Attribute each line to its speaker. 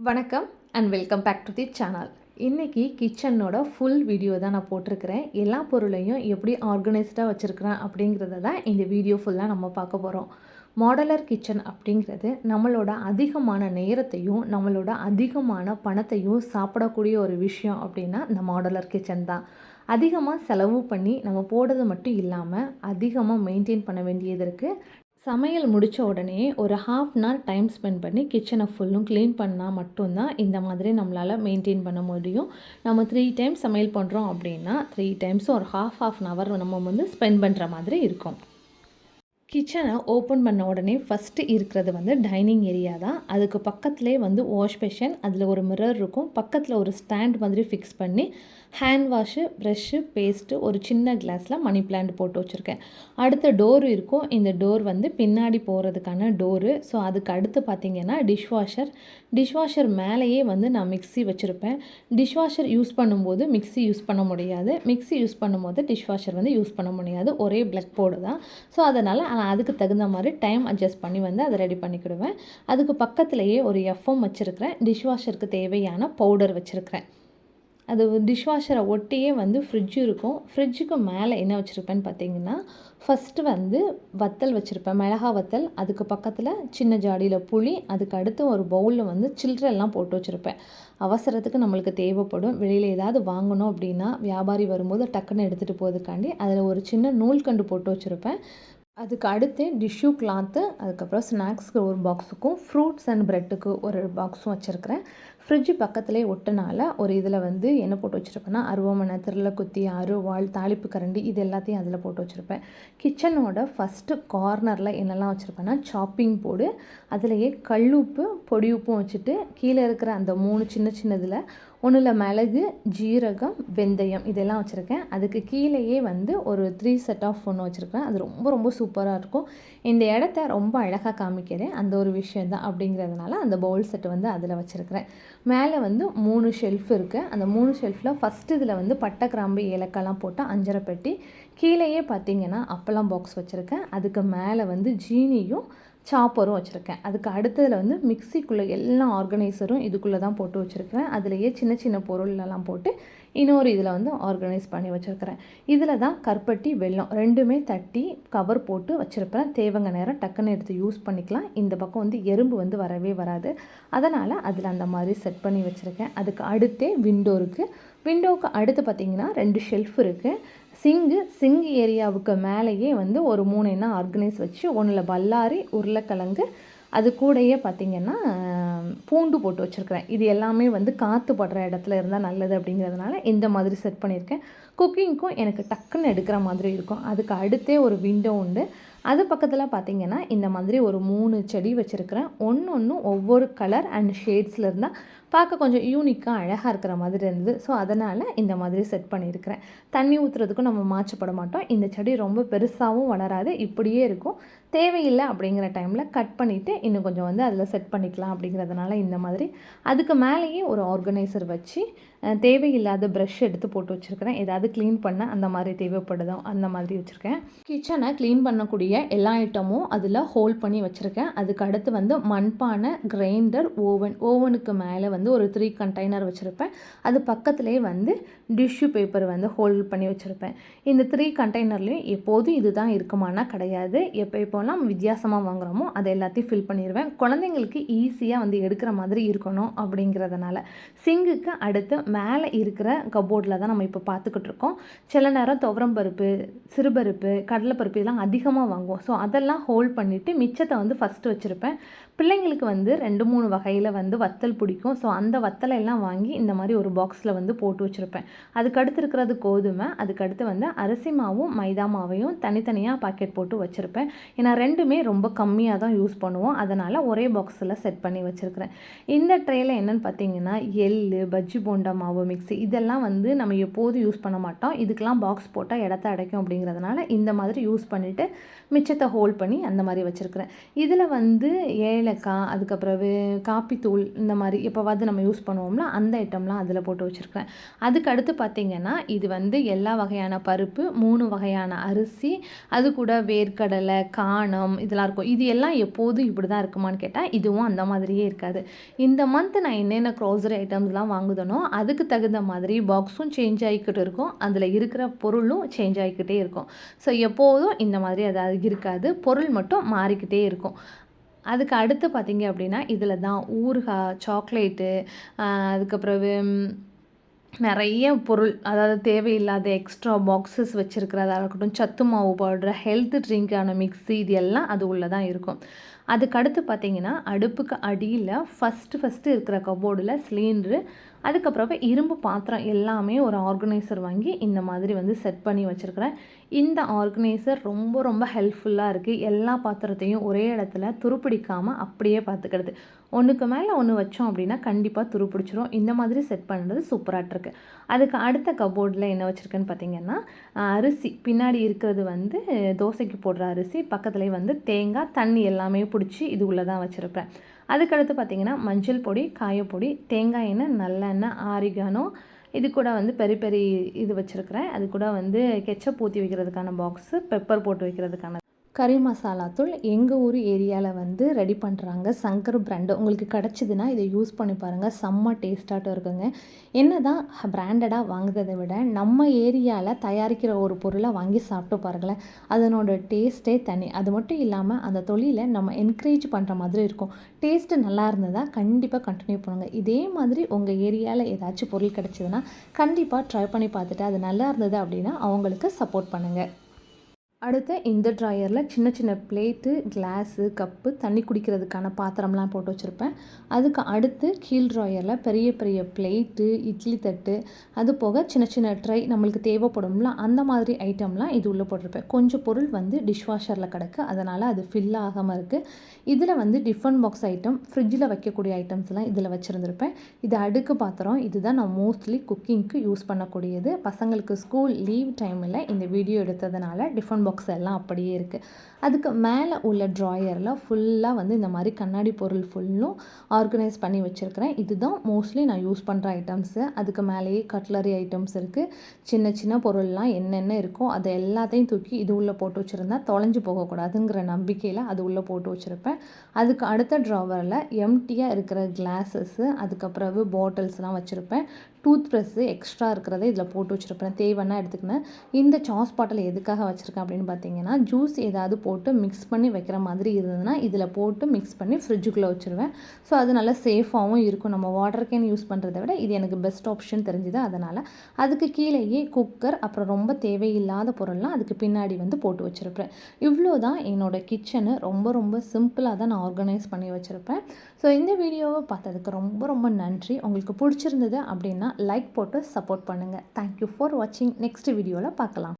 Speaker 1: வணக்கம் and welcome back to the channel இன்றைக்கி கிச்சனோட ஃபுல் வீடியோ தான் நான் போட்டிருக்கிறேன். எல்லா பொருளையும் எப்படி ஆர்கனைஸ்டாக வச்சுருக்கிறேன் அப்படிங்கிறத தான் இந்த வீடியோ ஃபுல்லாக நம்ம பார்க்க போகிறோம் மாடலர் கிச்சன் அப்படிங்கிறது நம்மளோட அதிகமான நேரத்தையும் நம்மளோட அதிகமான பணத்தையும் சாப்பிடக்கூடிய ஒரு விஷயம் அப்படின்னா இந்த மாடலர் கிச்சன் தான். அதிகமாக செலவு பண்ணி நம்ம போடுறது மட்டும் இல்லாமல் அதிகமாக மெயின்டைன் பண்ண வேண்டியது இருக்குது சமையல் முடித்த உடனே ஒரு half an hour time spend பண்ணி கிச்சனை ஃபுல்லும் க்ளீன் பண்ணால் மட்டும்தான் இந்த மாதிரி நம்மளால் மெயின்டைன் பண்ண முடியும். நம்ம த்ரீ டைம்ஸ் சமையல் பண்ணுறோம் அப்படின்னா த்ரீ டைம்ஸும் ஒரு ஹாஃப் ஹாஃப் அன் ஹவர் நம்ம வந்து ஸ்பெண்ட் பண்ணுற மாதிரி இருக்கும். கிச்சனை ஓப்பன் பண்ண உடனே ஃபஸ்ட்டு இருக்கிறது வந்து டைனிங் ஏரியா தான். அதுக்கு பக்கத்துலேயே வந்து வாஷ் பேஷன் அதில் ஒரு மிரர் இருக்கும். பக்கத்தில் ஒரு ஸ்டாண்ட் மாதிரி ஃபிக்ஸ் பண்ணி ஹேண்ட் வாஷு ப்ரெஷ்ஷு பேஸ்ட்டு ஒரு சின்ன கிளாஸில் மணி பிளான்ட் போட்டு வச்சுருக்கேன். அடுத்த டோர் இருக்கும். இந்த டோர் வந்து பின்னாடி போகிறதுக்கான டோரு ஸோ அதுக்கு அடுத்து பார்த்திங்கன்னா டிஷ்வாஷர் டிஷ்வாஷர் மேலேயே வந்து நான் மிக்ஸி வச்சுருப்பேன். டிஷ்வாஷர் யூஸ் பண்ணும்போது மிக்ஸி யூஸ் பண்ண முடியாது. மிக்ஸி யூஸ் பண்ணும்போது டிஷ்வாஷர் வந்து யூஸ் பண்ண முடியாது. ஒரே பிளக் போர்டு தான். ஸோ அதனால் நான் அதுக்கு தகுந்த மாதிரி டைம் அட்ஜஸ்ட் பண்ணி வந்து அதை ரெடி பண்ணிக்கிடுவேன். அதுக்கு பக்கத்துலேயே ஒரு எஃப்எம் வச்சுருக்கிறேன். டிஷ்வாஷருக்கு தேவையான பவுடர் வச்சுருக்கிறேன். அது டிஷ்வாஷரை ஒட்டியே வந்து ஃப்ரிட்ஜ் இருக்கும். ஃப்ரிட்ஜுக்கு மேலே என்ன வச்சுருப்பேன்னு பார்த்தீங்கன்னா ஃபஸ்ட்டு வந்து வத்தல் வச்சுருப்பேன் மிளகா வத்தல். அதுக்கு பக்கத்தில் சின்ன ஜாடியில் புளி அதுக்கு அடுத்து ஒரு பவுலில் வந்து சில்லறெல்லாம் போட்டு வச்சுருப்பேன். அவசரத்துக்கு நம்மளுக்கு தேவைப்படும். வெளியில் ஏதாவது வாங்கணும் அப்படின்னா வியாபாரி வரும்போது டக்குன்னு எடுத்துகிட்டு போகிறதுக்காண்டி அதில் ஒரு சின்ன நூல்கண்டு போட்டு வச்சுருப்பேன். அதுக்கு அடுத்து டிஷ்யூ கிளாத்து அதுக்கப்புறம் ஸ்நாக்ஸ்க்கு ஒரு பாக்ஸுக்கும் ஃப்ரூட்ஸ் அண்ட் ப்ரெட்டுக்கு ஒரு பாக்ஸும் வச்சுருக்கிறேன். ஃப்ரிட்ஜு பக்கத்துலேயே ஒட்டினால ஒரு இதில் வந்து என்ன போட்டு வச்சுருப்பேன்னா அருவமனை திருளக்குத்தி அருவாள் தாளிப்பு கரண்டி இது எல்லாத்தையும் அதில் போட்டு வச்சுருப்பேன். கிச்சனோட ஃபஸ்ட்டு கார்னரில் என்னெல்லாம் வச்சுருப்பேன்னா சாப்பிங் போர்டு அதுலேயே கல்லுப்பு பொடி உப்பும் வச்சுட்டு கீழே இருக்கிற அந்த மூணு சின்ன சின்னதில் ஒன்றில் மிளகு ஜீரகம் வெந்தயம் இதெல்லாம் வச்சுருக்கேன். அதுக்கு கீழேயே வந்து ஒரு த்ரீ செட் ஆஃப் ஒன்று வச்சுருக்கேன். அது ரொம்ப ரொம்ப சூப்பராக இருக்கும். இந்த இடத்த ரொம்ப அழகாக காமிக்கிறேன். அந்த ஒரு விஷயம் தான் அப்படிங்கிறதுனால அந்த பவுல் செட்டு வந்து அதில் வச்சுருக்கிறேன். மேலே வந்து மூணு ஷெல்ஃப் இருக்குது அந்த மூணு ஷெல்ஃபில் ஃபஸ்ட்டு இதில் வந்து பட்டை கிராம்பு ஏலக்காய்லாம் போட்டு அஞ்சரை பெட்டி. கீழேயே பார்த்தீங்கன்னா அப்பளம் பாக்ஸ் வச்சுருக்கேன். அதுக்கு மேலே வந்து ஜீனியும் சாப்பரும் வச்சுருக்கேன். அதுக்கு அடுத்ததில் வந்து மிக்சிக்குள்ளே எல்லா ஆர்கனைசரும் இதுக்குள்ளே தான் போட்டு வச்சுருக்கிறேன். அதுலேயே சின்ன சின்ன பொருளெல்லாம் போட்டு இன்னொரு இதில் வந்து ஆர்கனைஸ் பண்ணி வச்சுருக்கிறேன். இதில் தான் கருப்பட்டி வெல்லம் ரெண்டுமே தட்டி கவர் போட்டு வச்சுருப்பேன். தேவைங்க நேரம் டக்குன்னு எடுத்து யூஸ் பண்ணிக்கலாம். இந்த பக்கம் வந்து எறும்பு வந்து வரவே வராது. அதனால் அதில் அந்த மாதிரி செட் பண்ணி வச்சுருக்கேன். அதுக்கு அடுத்தே விண்டோ இருக்குது விண்டோவுக்கு அடுத்து பார்த்திங்கன்னா ரெண்டு ஷெல்ஃப் இருக்குது சிங்கு சிங் ஏரியாவுக்கு மேலேயே வந்து ஒரு மூணு என்ன ஆர்கனைஸ் வச்சு ஒன்றில் பல்லாரி உருளைக்கிழங்கு அது கூடயே பார்த்திங்கன்னா பூண்டு போட்டு வச்சுருக்கிறேன். இது எல்லாமே வந்து காற்று படுற இடத்துல இருந்தால் நல்லது அப்படிங்கிறதுனால இந்த மாதிரி செட் பண்ணியிருக்கேன். குக்கிங்க்கும் எனக்கு டக்குன்னு எடுக்கிற மாதிரி இருக்கும். அதுக்கு அடுத்தே ஒரு விண்டோ உண்டு. அது பக்கத்தில் பார்த்திங்கன்னா இந்த மாதிரி ஒரு மூணு செடி வச்சுருக்கிறேன். ஒன்று ஒன்று ஒவ்வொரு கலர் அண்ட் ஷேட்ஸில் இருந்தால் பார்க்க கொஞ்சம் யூனிக்காக அழகாக இருக்கிற மாதிரி இருந்தது. ஸோ அதனால் இந்த மாதிரி செட் பண்ணியிருக்கிறேன். தண்ணி ஊற்றுறதுக்கும் நம்ம மாற்றப்பட மாட்டோம். இந்த செடி ரொம்ப பெருசாகவும் வளராது. இப்படியே இருக்கும். தேவையில்லை அப்படிங்கிற டைமில் கட் பண்ணிவிட்டு இன்னும் கொஞ்சம் வந்து அதில் செட் பண்ணிக்கலாம் அப்படிங்கிறதுனால இந்த மாதிரி. அதுக்கு மேலேயே ஒரு ஆர்கனைசர் வச்சு தேவையில்லாத ப்ரஷ் எடுத்து போட்டு வச்சுருக்கிறேன். ஏதாவது க்ளீன் பண்ண அந்த மாதிரி தேவைப்படுதோ அந்த மாதிரி வச்சுருக்கேன். கிச்சனை க்ளீன் பண்ணக்கூடிய எல்லா ஐட்டமும் அதில் ஹோல்ட் பண்ணி வச்சுருக்கேன். அதுக்கு அடுத்து வந்து மண்பானை கிரைண்டர் ஓவன் ஓவனுக்கு மேலே வந்து ஒரு த்ரீ கண்டெய்னர் வச்சுருப்பேன். அது பக்கத்துலேயே வந்து டிஷ்யூ பேப்பர் வந்து ஹோல்ட் பண்ணி வச்சுருப்பேன். இந்த த்ரீ கண்டெய்னர்லேயும் எப்போதும் இதுதான் இருக்குமானா கிடையாது. எப்போ எப்போலாம் வித்தியாசமாக வாங்குகிறோமோ அதை எல்லாத்தையும் ஃபில் பண்ணிடுவேன் குழந்தைங்களுக்கு ஈஸியாக வந்து எடுக்கிற மாதிரி இருக்கணும் அப்படிங்கிறதுனால. சிங்குக்கு அடுத்து மேலே இருக்கிற கபோர்டில் தான் நம்ம இப்போ பார்த்துக்கிட்டு இருக்கோம். சில நேரம் துவரம் பருப்பு சிறுபருப்பு கடலைப்பருப்பு இதெல்லாம் அதிகமாக வாங்குவோம். ஸோ அதெல்லாம் ஹோல்ட் பண்ணிவிட்டு மிச்சத்தை வந்து ஃபஸ்ட்டு வச்சுருப்பேன். பிள்ளைங்களுக்கு வந்து ரெண்டு மூணு வகையில் வந்து வத்தல் பிடிக்கும். ஸோ அந்த வத்தலை எல்லாம் வாங்கி இந்த மாதிரி ஒரு பாக்ஸில் வந்து போட்டு வச்சுருப்பேன். அதுக்கடுத்து இருக்கிறது கோதுமை அதுக்கடுத்து வந்து அரிசி மாவும் மைதா மாவையும் தனித்தனியாக பாக்கெட் போட்டு வச்சுருப்பேன். ஏன்னா ரெண்டுமே ரொம்ப கம்மியாக தான் யூஸ் பண்ணுவோம். அதனால் ஒரே பாக்ஸில் செட் பண்ணி வச்சுருக்கிறேன். இந்த ட்ரேயில் என்னென்னு பார்த்தீங்கன்னா எள் பஜ்ஜி போண்டா மாவு மிக்ஸி இதெல்லாம் வந்து நம்ம எப்போதும் யூஸ் பண்ண மாட்டோம். இதுக்கெலாம் பாக்ஸ் போட்டால் இடத்த அடைக்கும் அப்படிங்கிறதுனால இந்த மாதிரி யூஸ் பண்ணிவிட்டு மிச்சத்தை ஹோல்ட் பண்ணி அந்த மாதிரி வச்சுருக்கிறேன். இதில் வந்து ஏழு ஏலக்காய் அதுக்கப்புறவு காப்பித்தூள் இந்த மாதிரி எப்போவாவது நம்ம யூஸ் பண்ணுவோம்ல அந்த ஐட்டம்லாம் அதில் போட்டு வச்சுருக்கேன். அதுக்கு அடுத்து பார்த்திங்கன்னா இது வந்து எல்லா வகையான பருப்பு மூணு வகையான அரிசி அது கூட வேர்க்கடலை காணம் இதெல்லாம் இருக்கும். இது எல்லாம் எப்போதும் இப்படி தான் இருக்குமான்னு கேட்டால் இதுவும் அந்த மாதிரியே இருக்காது. இந்த மந்த் நான் என்னென்ன க்ரோசரி ஐட்டம்ஸ்லாம் வாங்குதனோ அதுக்கு தகுந்த மாதிரி பாக்ஸும் சேஞ்ச் ஆகிக்கிட்டு இருக்கும். அதில் இருக்கிற பொருளும் சேஞ்ச் ஆகிக்கிட்டே இருக்கும். ஸோ எப்போதும் இந்த மாதிரி அதாவது இருக்காது. பொருள் மட்டும் மாறிக்கிட்டே இருக்கும். அதுக்கு அடுத்து பார்த்திங்க அப்படின்னா இதில் தான் ஊறுகாய் சாக்லேட்டு அதுக்கப்புறவு நிறைய பொருள் அதாவது தேவையில்லாத எக்ஸ்ட்ரா பாக்ஸஸ் வச்சுருக்கிறதா இருக்கட்டும் சத்து மாவு பவுடர் ஹெல்த் ட்ரிங்க்கான மிக்ஸி இது எல்லாம் அது உள்ளே தான் இருக்கும். அதுக்கடுத்து பார்த்திங்கன்னா அடுப்புக்கு அடியில் ஃபஸ்ட்டு ஃபஸ்ட்டு இருக்கிற கபோர்டில் சிலிண்ட்ரு அதுக்கப்புறம் இரும்பு பாத்திரம் எல்லாமே ஒரு ஆர்கனைசர் வாங்கி இந்த மாதிரி வந்து செட் பண்ணி வச்சுருக்கிறேன். இந்த ஆர்கனைசர் ரொம்ப ரொம்ப ஹெல்ப்ஃபுல்லாக இருக்குது எல்லா பாத்திரத்தையும் ஒரே இடத்துல துருப்பிடிக்காமல் அப்படியே பார்த்துக்கிறது ஒன்றுக்கு மேலே ஒன்று வச்சோம் அப்படின்னா கண்டிப்பாக துருப்பிடிச்சிரும். இந்த மாதிரி செட் பண்ணுறது சூப்பராகிட்ருக்கு அதுக்கு அடுத்த கபோர்டில் என்ன வச்சுருக்கேன்னு பார்த்தீங்கன்னா அரிசி. பின்னாடி இருக்கிறது வந்து தோசைக்கு போடுற அரிசி. பக்கத்துலேயே வந்து தேங்காய் தண்ணி எல்லாமே பிடிச்சி இது உள்ளே தான் வச்சுருப்பேன். அதுக்கடுத்து பார்த்திங்கன்னா மஞ்சள் பொடி காயப்பொடி தேங்காய் எண்ணெய் நல்லெண்ணெய் ஆரிகானோ. இது கூட வந்து பெரிய பெரிய இது வச்சுருக்கிறேன். அது கூட வந்து கெச்சப் ஊற்றி வைக்கிறதுக்கான பாக்ஸு பெப்பர் போட்டு வைக்கிறதுக்கான கறி மசாலா தூள் எங்கள் ஊர் ஏரியாவில் வந்து ரெடி பண்ணுறாங்க சங்கர் பிராண்டு உங்களுக்கு கிடச்சிதுன்னா இதை யூஸ் பண்ணி பாருங்கள் செம்ம டேஸ்ட்டாட்டும் இருக்குங்க. என்ன தான் பிராண்டடாக வாங்குறதை விட நம்ம ஏரியாவில் தயாரிக்கிற ஒரு பொருளை வாங்கி சாப்பிட்டு பாருங்களேன். அதனோட டேஸ்ட்டே தனி. அது மட்டும் இல்லாமல் அந்த தொழிலை நம்ம என்கரேஜ் பண்ணுற மாதிரி இருக்கும். டேஸ்ட்டு நல்லா இருந்ததா கண்டிப்பாக கண்டினியூ பண்ணுங்கள் இதே மாதிரி உங்கள் ஏரியாவில் ஏதாச்சும் பொருள் கிடச்சிதுன்னா கண்டிப்பாக ட்ரை பண்ணி பார்த்துட்டு அது நல்லா இருந்தது அப்படின்னா அவங்களுக்கு சப்போர்ட் பண்ணுங்கள் அடுத்து இந்த ட்ராயரில் சின்ன சின்ன பிளேட்டு கிளாஸு கப்பு தண்ணி குடிக்கிறதுக்கான பாத்திரம்லாம் போட்டு வச்சுருப்பேன். அதுக்கு அடுத்து கீழ் ட்ராயரில் பெரிய பெரிய பிளேட்டு இட்லி தட்டு அது போக சின்ன சின்ன ட்ரை நம்மளுக்கு தேவைப்படும்ல அந்த மாதிரி ஐட்டம்லாம் இது உள்ளே போட்டிருப்பேன். கொஞ்சம் பொருள் வந்து டிஷ்வாஷரில் கிடக்கு அதனால் அது ஃபில் ஆகாமல் இருக்குது இதில் வந்து டிஃபன் பாக்ஸ் ஐட்டம் ஃப்ரிட்ஜில் வைக்கக்கூடிய ஐட்டம்ஸ்லாம் இதில் வச்சுருந்துருப்பேன். இது அடுக்கு பாத்திரம் இதுதான் நான் மோஸ்ட்லி குக்கிங்க்கு யூஸ் பண்ணக்கூடியது. பசங்களுக்கு ஸ்கூல் லீவ் டைமில் இந்த வீடியோ எடுத்ததுனால டிஃபன் பாக்ஸ் எல்லாம் அப்படியே இருக்குது அதுக்கு மேலே உள்ள ட்ராயரில் ஃபுல்லாக வந்து இந்த மாதிரி கண்ணாடி பொருள் ஃபுல்லும் ஆர்கனைஸ் பண்ணி வச்சுருக்கிறேன். இதுதான் மோஸ்ட்லி நான் யூஸ் பண்ணுற ஐட்டம்ஸு அதுக்கு மேலேயே கட்லரி ஐட்டம்ஸ் இருக்குது சின்ன சின்ன பொருள்லாம் என்னென்ன இருக்கோ அதை எல்லாத்தையும் தூக்கி இது உள்ளே போட்டு வச்சுருந்தா தொலைஞ்சு போகக்கூடாதுங்கிற நம்பிக்கையில் அது உள்ளே போட்டு வச்சுருப்பேன். அதுக்கு அடுத்த ட்ராவரில் எம்டியாக இருக்கிற கிளாஸஸ்ஸு அதுக்கப்புறவு பாட்டில்ஸ்லாம் வச்சுருப்பேன். டூத் ப்ரெஸ்ஸு எக்ஸ்ட்ரா இருக்கிறத இதில் போட்டு வச்சுருப்பேன் தேவைன்னா எடுத்துக்கினேன் இந்த சாஸ் பாட்டில் எதுக்காக வச்சுருக்கேன் அப்படின்னு பார்த்தீங்கன்னா ஜூஸ் ஏதாவது போட்டு மிக்ஸ் பண்ணி வைக்கிற மாதிரி இருந்ததுன்னா இதில் போட்டு மிக்ஸ் பண்ணி ஃப்ரிட்ஜுக்குள்ளே வச்சுருவேன். ஸோ அது நல்லா சேஃபாகவும் இருக்கும். நம்ம வாட்டர் கேன் யூஸ் பண்ணுறத விட இது எனக்கு பெஸ்ட் ஆப்ஷன் தெரிஞ்சுது. அதனால் அதுக்கு கீழேயே குக்கர் அப்புறம் ரொம்ப தேவையில்லாத பொருள்லாம் அதுக்கு பின்னாடி வந்து போட்டு வச்சுருப்பேன். இவ்வளோ தான் என்னோடய கிச்சனு ரொம்ப ரொம்ப சிம்பிளாக தான் நான் ஆர்கனைஸ் பண்ணி வச்சுருப்பேன். ஸோ இந்த வீடியோவை பார்த்ததுக்கு ரொம்ப ரொம்ப நன்றி. உங்களுக்கு பிடிச்சிருந்தது அப்படின்னா லைக் போட்டு சப்போர்ட் பண்ணுங்கள் தேங்க்யூ ஃபார் வாட்சிங் நெக்ஸ்ட் வீடியோவில் பார்க்கலாம்.